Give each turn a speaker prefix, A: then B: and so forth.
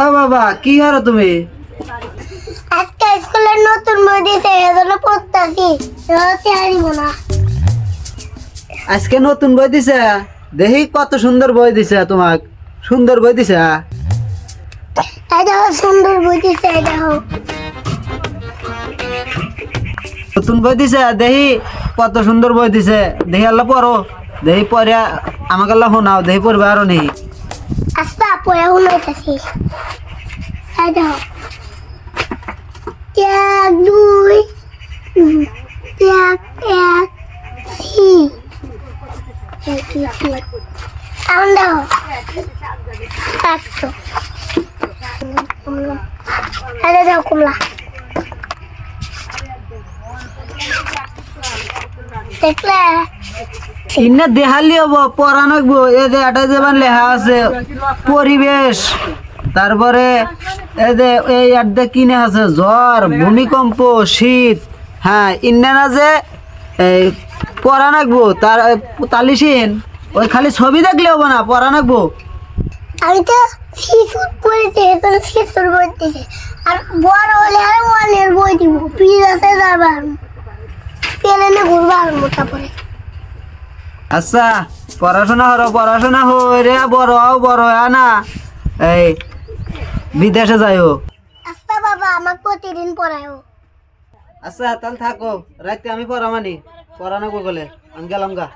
A: ও বাবা কি হারো তুমি?
B: আজকে স্কুলের নতুন বই দিয়েছে এজন্য পড়তাছি। রসে হারিব না।
A: আজকে নতুন বই দিছে? দেখি কত সুন্দর বই দিছে তোমাক। সুন্দর বই দিছে
B: দেখো সুন্দর বই এই দেখো।
A: নতুন বই দিছে দেখি কত সুন্দর বই দিছে। দেখি আল্লাহ পড়ো। দেখি পরে আমাকে আল্লাহ শোনাও দেখি পড়বে আরও নেই।
B: আস্তা পড়ে শুনাইতেছি এই দেখো এক দুই উম, এক এক সি এক দুই তিন এখন দেখো একশো এই যে দেখো কমলা দেখলে
A: ইন্না দেহালি হব পড়া নাকবো এ এটা যেমন লেখা আছে, পরিবেশ। তারপরে এ যে এই আড্ডা কিনে আছে, জ্বর, ভূমিকম্প, শীত হ্যাঁ ইন্না না যে এই পড়া নাকবো তার তালিসিন ওই খালি ছবি দেখলে হব না পড়া নাকবো
B: আমি তো শিশুর পড়েছি, এখন শিশুর দিছে আর বড় হলে আর ওয়ানের বই দিব প্লিজ আছে যাবার। প্লেনে ঘুরবার মোটা পরে
A: আচ্ছা পড়াশোনা হরো পড়াশোনা হরে রে বড় বড় না। এই বিদেশে যাইও।
B: আচ্ছা বাবা আমাকে প্রতিদিন পড়ায়ও।
A: আচ্ছা তাহলে থাকো। রাতে আমি পড়া মানি পড়ানো গেলে আমি গেলাম গা।